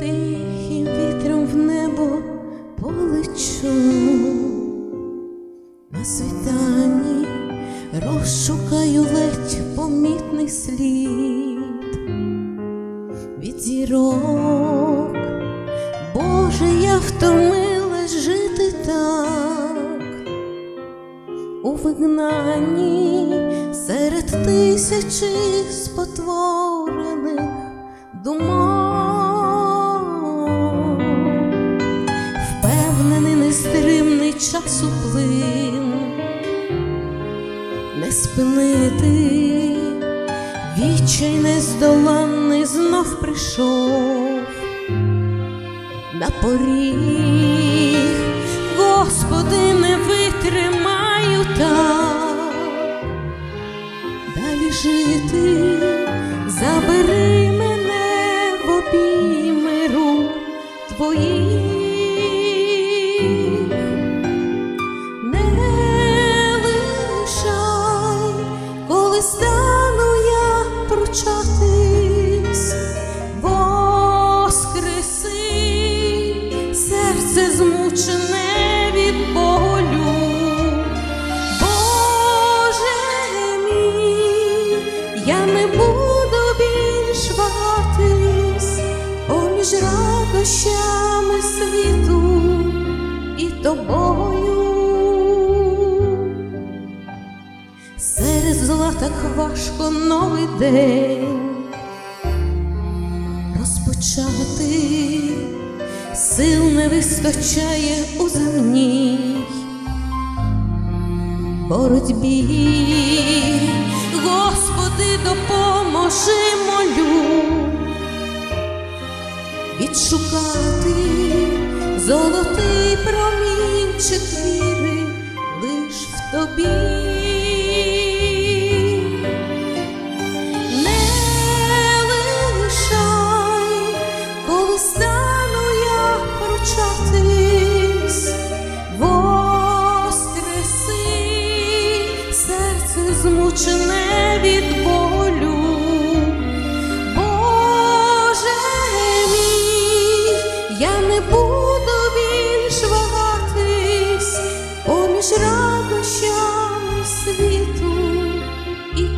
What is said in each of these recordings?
Тихим вітром в небо полечу на світанні розшукаю ледь помітний слід. Від зірок. Боже, я втомилась жити так. У вигнанні серед тисячі спотворених думок, впевнений нестримний час уплин, не спинити, відчай нездоланний знов прийшов на поріг, Господи, не витримаю так, далі жити, забери мене в обійми рук твоїх. Радощами світу і тобою. Серед зла так важко новий день розпочати, сил не вистачає у земній боротьбі. Господи, допоможи молю відшукати золотий промінчик віри лиш в тобі. Змучене від болю.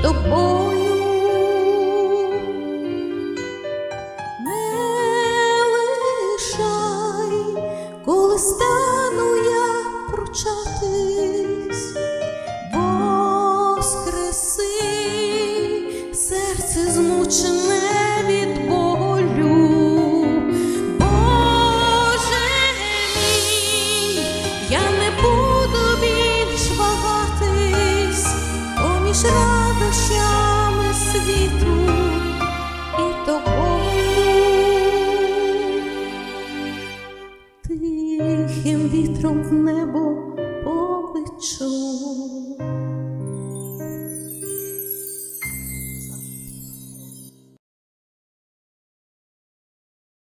Тобою. Не лишай, коли стану я пручатись, воскреси серце змучене. Я не буду більш вагатись поміж радощами Тихим вітром в небо полечу.